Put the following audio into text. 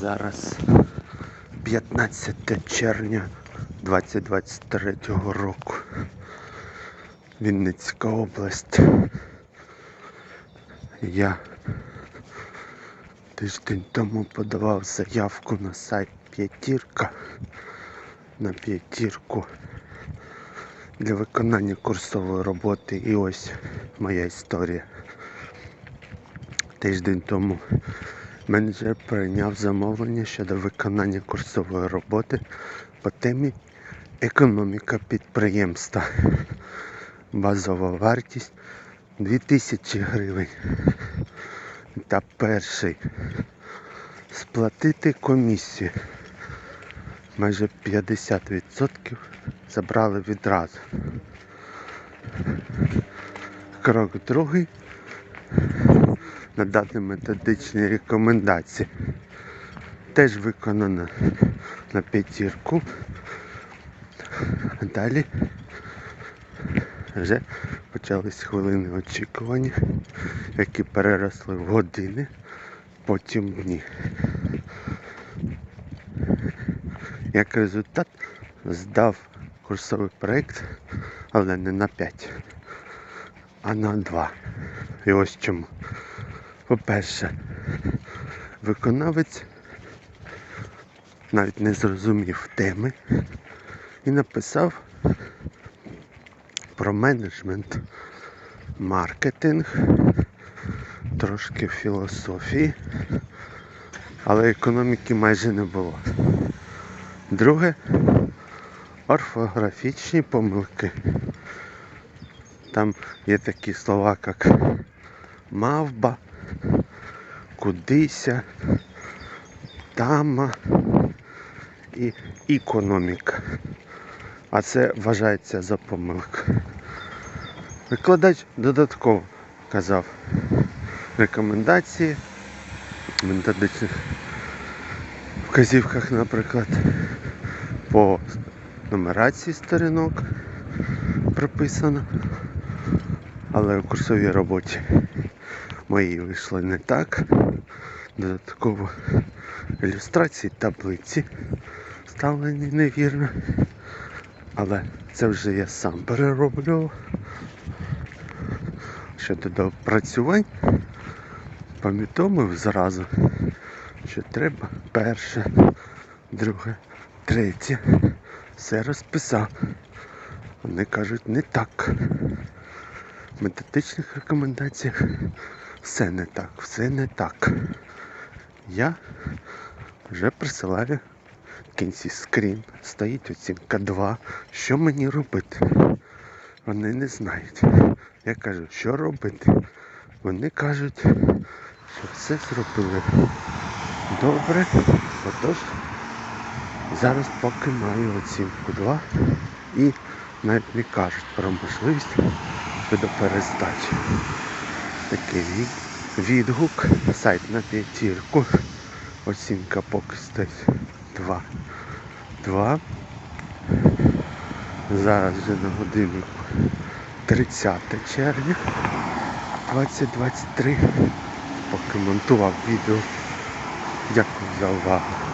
Зараз 15 червня 2023 року. Вінницька область. Я тиждень тому подавав заявку на сайт П'ятірка на п'ятірку для виконання курсової роботи. І ось моя історія. Тиждень тому менеджер прийняв замовлення щодо виконання курсової роботи по темі економіка підприємства. Базова вартість 2000 гривень. Та перший сплатити комісію. Майже 50% забрали відразу. Крок другий надати методичні рекомендації. Теж виконано на п'ятірку. Далі вже почались хвилини очікування, які переросли в години, потім дні. Як результат здав курсовий проєкт, але не на 5, а на 2. І ось чому. По-перше, виконавець навіть не зрозумів теми і написав про менеджмент, маркетинг, трошки філософії, але економіки майже не було. Друге орфографічні помилки. Там є такі слова, як мавба, кудися, тама і економіка. А це вважається за помилку. Викладач додатково казав рекомендації в методичних вказівках, наприклад, по нумерації сторінок прописано, але в курсовій роботі мої вийшли не так. Додатково ілюстрації таблиці вставлені невірно. Але це вже я сам перероблю. Щодо допрацювань, повідомив зразу, що треба перше, друге, третє. Все розписав. Вони кажуть не так. В методичних рекомендаціях все не так, все не так. Я вже присилаю в кінці скрін. Стоїть оцінка 2. Що мені робити? Вони не знають. Я кажу, що робити? Вони кажуть, що все зробили добре. Отож, зараз поки маю оцінку 2 і навіть не кажуть про можливість щодо перездачі. Такий відгук, сайт на п'ятірку. Оцінка поки стоїть 2. 2. Зараз вже на годиннику 30 червня 2023. Поки монтував відео. Дякую за увагу.